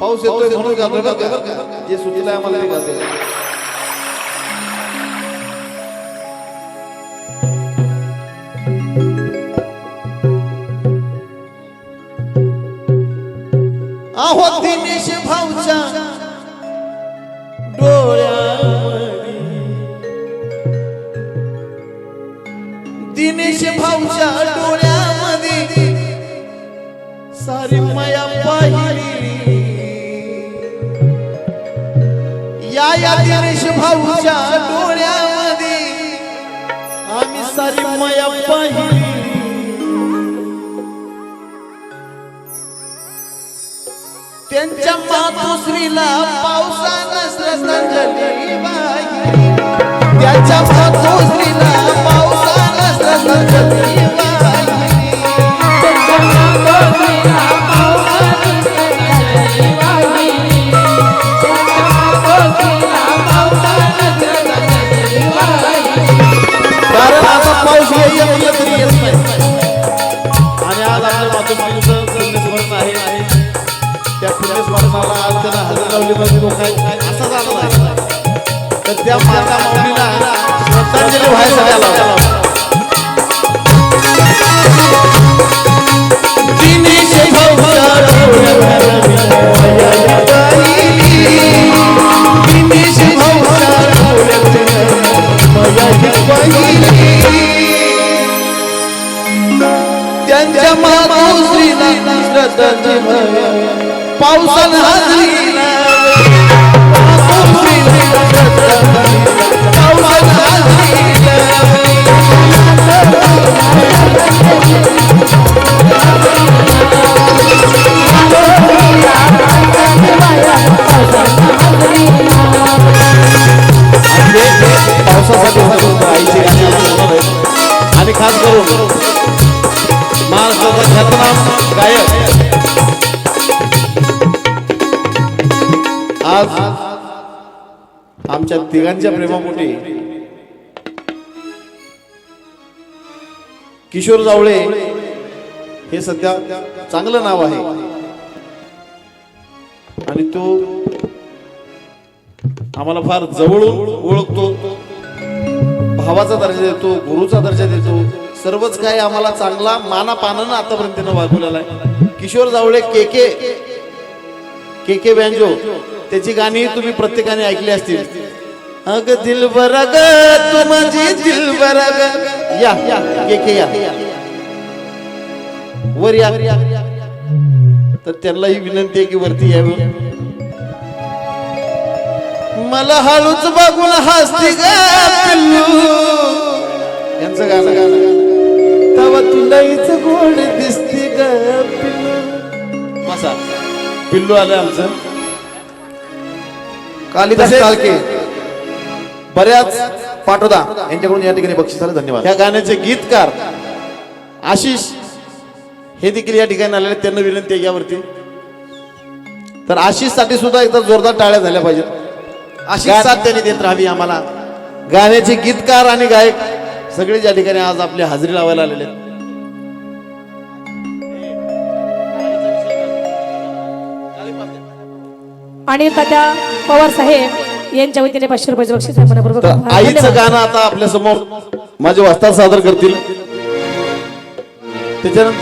पाऊस येतोय म्हणून? जे सुचलं आम्हाला. दिनेश भाऊच्या डोळ्यामध्ये सारी माया पाहिली. या या दिनेश भाऊच्या डोळ्यामध्ये आम्ही सारी माया पाहिली. त्यांच्या मातोश्रीला पावसानं श्रद्धांजली बाई त्याच्या मातोश्री त्या माता माऊलीला श्रद्धांजली व्हायला त्यांच्या मातोश्रीला श्रद्धांजली पावसानं हजरी आज आमच्या तिघांच्या प्रेमापोटी किशोर जावळे हे सध्या चांगलं नाव आहे. आणि तो आम्हाला फार जवळून ओळखतो. भावाचा दर्जा देतो गुरुचा दर्जा देतो. सर्वच काही आम्हाला चांगला माना पानानं आतापर्यंत वागवलेला आहे. Kishor Jawale K K K K banjo. त्याची गाणी तुम्ही प्रत्येकाने ऐकली असतील. अग दिल ग तू माझी दिल ग या के के या वर या. तर त्यांना ही विनंती आहे की वरती यावी मला हळूच बघून हसती ग यांचं गाणं. गाणं तवा तुला इथं गोड दिसती ग पिल्लू. मसा. पिल्लू आलं आमचं. कालिदास काळके. बऱ्याच पाटोदा यांच्याकडून या ठिकाणी बक्षिसाला धन्यवाद. ह्या गाण्याचे गीतकार आशिष हे देखील या ठिकाणी आलेले. त्यांना विनंती आहे यावरती. तर आशिषसाठी सुद्धा एकदा जोरदार टाळ्या झाल्या पाहिजेत. गा- साथ त्यांनी देत राहावी आम्हाला. गाण्याचे गीतकार आणि गायक सगळे या ठिकाणी आज आपली हजेरी लावायला आलेले आहेत. आणि तात्या पवार साहेब यांच्या वतीने पाचशे रुपयाचे बक्षीस आहे मनपूर्वक तर आभार. आईचं धन्यवाद. गाणं आता आपल्यासमोर माझे वस्ताद सादर करतील त्याच्यानंतर